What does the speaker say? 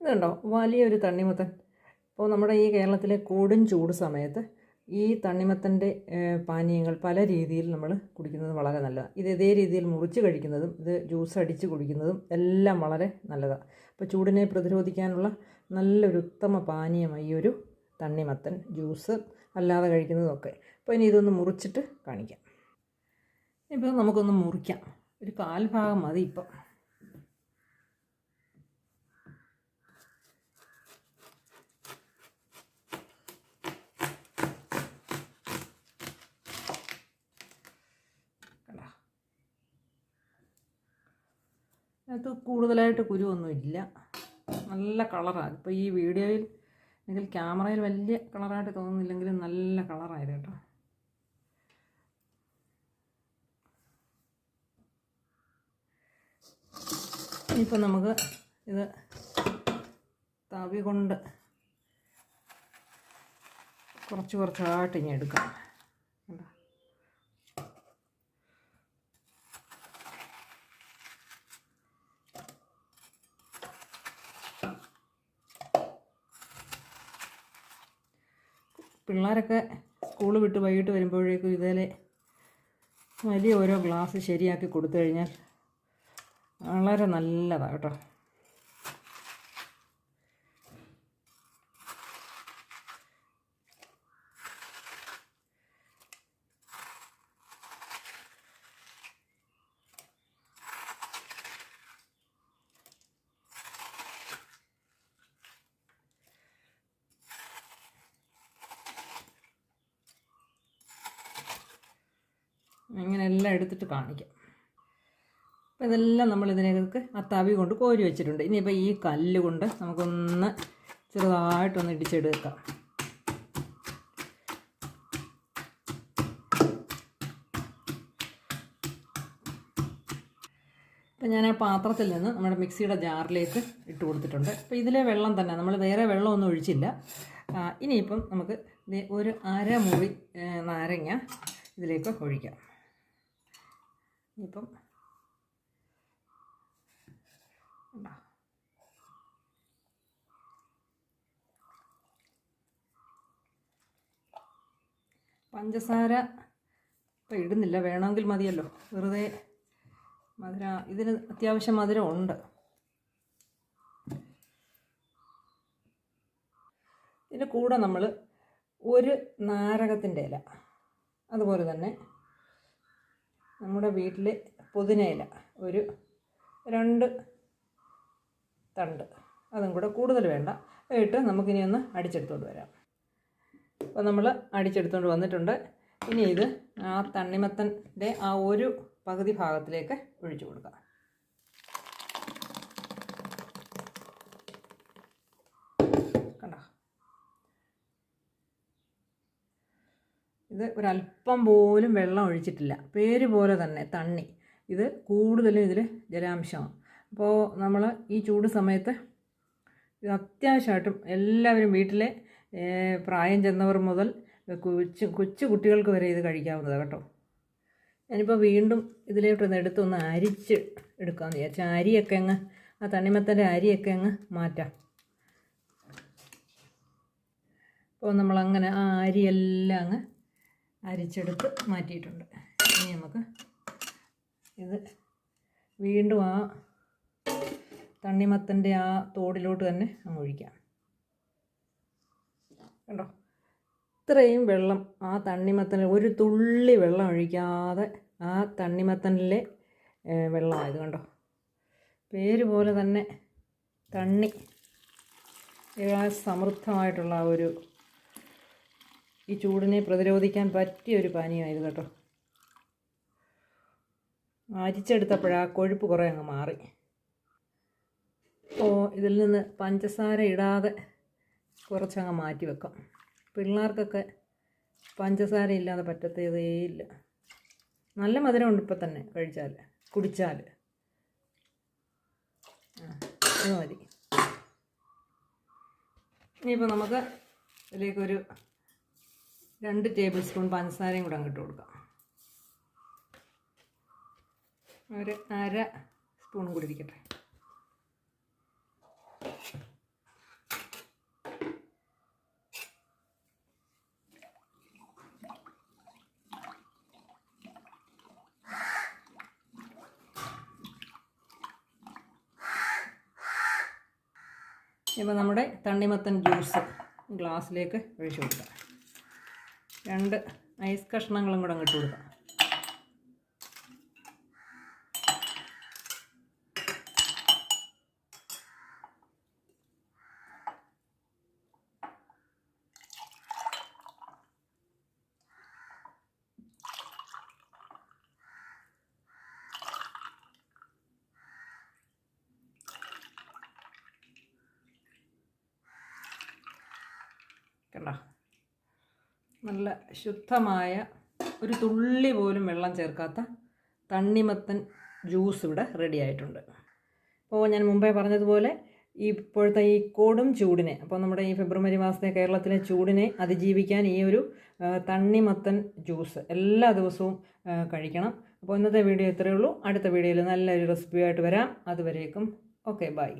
ഇതുണ്ടോ? വലിയൊരു തണ്ണിമത്തൻ. ഇപ്പോൾ നമ്മുടെ ഈ കേരളത്തിലെ കൊടും ചൂട് സമയത്ത് ഈ തണ്ണിമത്തന്റെ പാനീയങ്ങൾ പല രീതിയിൽ നമ്മൾ കുടിക്കുന്നത് വളരെ നല്ലതാണ് ഇത് ഇതേ രീതിയിൽ മുറിച്ച് കഴിക്കുന്നതും ഇത് ജ്യൂസ് അടിച്ച് കുടിക്കുന്നതും എല്ലാം വളരെ നല്ലതാണ് അപ്പോൾ ചൂടിനെ പ്രതിരോധിക്കാനുള്ള നല്ലൊരു ഉത്തമ പാനീയമായി ഈ ഒരു തണ്ണിമത്തൻ ജ്യൂസ് അല്ലാതെ കഴിക്കുന്നതൊക്കെ. അപ്പോൾ ഇനി ഇതൊന്ന് മുറിച്ചിട്ട് കാണിക്കാം. ഇപ്പോൾ നമുക്കൊന്ന് മുറിക്കാം. ഒരു കാൽഭാഗം മതി ഇപ്പം കണ്ടോ അതിനകത്ത് കൂടുതലായിട്ട് കുരുവൊന്നും ഇല്ല നല്ല കളറാണ് ഇപ്പോൾ ഈ വീഡിയോയിൽ അല്ലെങ്കിൽ ക്യാമറയിൽ വലിയ കളറായിട്ട് തോന്നുന്നില്ലെങ്കിലും നല്ല കളറായത് കേട്ടോ. ഇപ്പം നമുക്ക് ഇത് തവി കൊണ്ട് കുറച്ച് കുറച്ചായിട്ട് ഇനി എടുക്കാം. കണ്ടോ? പിള്ളേരൊക്കെ സ്കൂൾ വിട്ട് വൈകിട്ട് വരുമ്പോഴേക്കും ഇതേലെ വലിയ ഓരോ ഗ്ലാസ് ശരിയാക്കി കൊടുത്തു കഴിഞ്ഞാൽ വളരെ നല്ലതാണ് കേട്ടോ. ഇങ്ങനെ എല്ലാം എടുത്തിട്ട് കാണിക്കാം. അപ്പോൾ ഇതെല്ലാം നമ്മൾ ഇതിനകത്ത് അത്താവി തവി കൊണ്ട് കോരി വെച്ചിട്ടുണ്ട്. ഇനിയിപ്പോൾ ഈ കല്ല് കൊണ്ട് നമുക്കൊന്ന് ചെറുതായിട്ടൊന്ന് ഇടിച്ചെടുക്കാം. ഇപ്പം ഞാൻ ആ പാത്രത്തിൽ നിന്ന് നമ്മുടെ മിക്സിയുടെ ജാറിലേക്ക് ഇട്ട് കൊടുത്തിട്ടുണ്ട്. അപ്പോൾ ഇതിലെ വെള്ളം തന്നെ നമ്മൾ വേറെ വെള്ളമൊന്നും ഒഴിച്ചില്ല. ഇനിയിപ്പം നമുക്ക് ഒരു അരമുറി മുറി നാരങ്ങ ഇതിലേക്ക് ഒഴിക്കാം. കണ്ടോ? പഞ്ചസാര ഇപ്പം ഇടുന്നില്ല. വേണമെങ്കിൽ മതിയല്ലോ. വെറുതെ മധുര ഇതിന് അത്യാവശ്യം മധുരം ഉണ്ട്. ഇതിന്റെ കൂടെ നമ്മൾ ഒരു നാരകത്തിന്റെ ഇല അതുപോലെ തന്നെ നമ്മുടെ വീട്ടിൽ പുതിനയില ഒരു രണ്ട് തണ്ട്. അതും കൂടെ കൂടുതൽ വേണ്ട. ഇട്ട് നമുക്കിനി ഒന്ന് അടിച്ചെടുത്തോണ്ട് വരാം. അപ്പോൾ നമ്മൾ അടിച്ചെടുത്തോണ്ട് വന്നിട്ടുണ്ട്. ഇനി ഇത് ആ തണ്ണിമത്തന്റെ ആ ഒരു പകുതി ഭാഗത്തിലേക്ക് ഒഴിച്ചു കൊടുക്കാം കണ്ടോ ഇത് ഒരല്പം പോലും വെള്ളം ഒഴിച്ചിട്ടില്ല. പേര് പോലെ തന്നെ തണ്ണി. ഇത് കൂടുതലും ഇതിൽ ജലാംശമാണ്. അപ്പോൾ നമ്മൾ ഈ ചൂട് സമയത്ത് ഇത് അത്യാവശ്യമായിട്ടും എല്ലാവരും വീട്ടിലെ പ്രായം ചെന്നവർ മുതൽ കൊച്ചു കൊച്ചു കുട്ടികൾക്ക് വരെ ഇത് കഴിക്കാവുന്നതാണ് കേട്ടോ. ഞാനിപ്പോൾ വീണ്ടും ഇതിലോട്ടൊന്ന് എടുത്തൊന്ന് അരിച്ച് എടുക്കാമെന്ന് വിചാരിച്ചു. അരിയൊക്കെ അങ്ങ് ആ തണ്ണിമത്തന്റെ അരിയൊക്കെ അങ്ങ് മാറ്റാം. അപ്പോൾ നമ്മളങ്ങനെ ആ അരിയെല്ലാം അങ്ങ് അരിച്ചെടുത്ത് മാറ്റിയിട്ടുണ്ട്. ഇനി നമുക്ക് ഇത് വീണ്ടും ആ തണ്ണിമത്തന്റെ ആ തോടിലോട്ട് തന്നെ അങ്ങ് ഒഴിക്കാം. കണ്ടോ? ഇത്രയും വെള്ളം ആ തണ്ണിമത്തനിൽ ഒരു തുള്ളി വെള്ളം ഒഴിക്കാതെ ആ തണ്ണിമത്തനിലെ വെള്ളമായത് കണ്ടോ? പേര് പോലെ തന്നെ തണ്ണി. സമൃദ്ധമായിട്ടുള്ള ഒരു ഈ ചൂടിനെ പ്രതിരോധിക്കാൻ പറ്റിയ ഒരു പാനീയമായിരുന്നു കേട്ടോ. അരിച്ചെടുത്തപ്പോഴാ കൊഴുപ്പ് കുറേ അങ്ങ് മാറി. അപ്പോൾ ഇതിൽ നിന്ന് പഞ്ചസാര ഇടാതെ കുറച്ചങ്ങ് മാറ്റി വെക്കാം. പിള്ളേർക്കൊക്കെ പഞ്ചസാര ഇല്ലാതെ പറ്റത്തേയില്ല നല്ല മധുരമുണ്ട് ഇപ്പം തന്നെ കഴിച്ചാൽ കുടിച്ചാൽ. ഇത് മതി. ഇനിയിപ്പോൾ നമുക്ക് ഇതിലേക്കൊരു രണ്ട് ടേബിൾ സ്പൂൺ പഞ്ചസാരയും കൂടെ അങ്ങോട്ട് കൊടുക്കാം. ഒരു അര സ്പൂണും കൂടി ഇരിക്കട്ടെ. ഇപ്പം നമ്മുടെ തണ്ണിമത്തൻ ജ്യൂസ് ഗ്ലാസ്സിലേക്ക് ഒഴിച്ചു കൊടുക്കാം. രണ്ട് ഐസ് കഷ്ണങ്ങളും കൂടെ അങ്ങോട്ട് കൊടുക്കാം കണ്ടോ നല്ല ശുദ്ധമായ ഒരു തുള്ളി പോലും വെള്ളം ചേർക്കാത്ത തണ്ണിമത്തൻ ജ്യൂസ് ഇവിടെ റെഡി ആയിട്ടുണ്ട്. അപ്പോൾ ഞാൻ മുമ്പേ പറഞ്ഞതുപോലെ ഈ ഇപ്പോഴത്തെ ഈ കൊടും ചൂടിനെ അപ്പോൾ നമ്മുടെ ഈ ഫെബ്രുവരി മാസത്തെ കേരളത്തിലെ ചൂടിനെ അതിജീവിക്കാൻ ഈ ഒരു തണ്ണിമത്തൻ ജ്യൂസ് എല്ലാ ദിവസവും കഴിക്കണം. അപ്പോൾ ഇന്നത്തെ വീഡിയോ ഇത്രയേ ഉള്ളൂ. അടുത്ത വീഡിയോയിൽ നല്ലൊരു റെസിപ്പിയായിട്ട് വരാം. അതുവരേക്കും ഓക്കെ ബൈ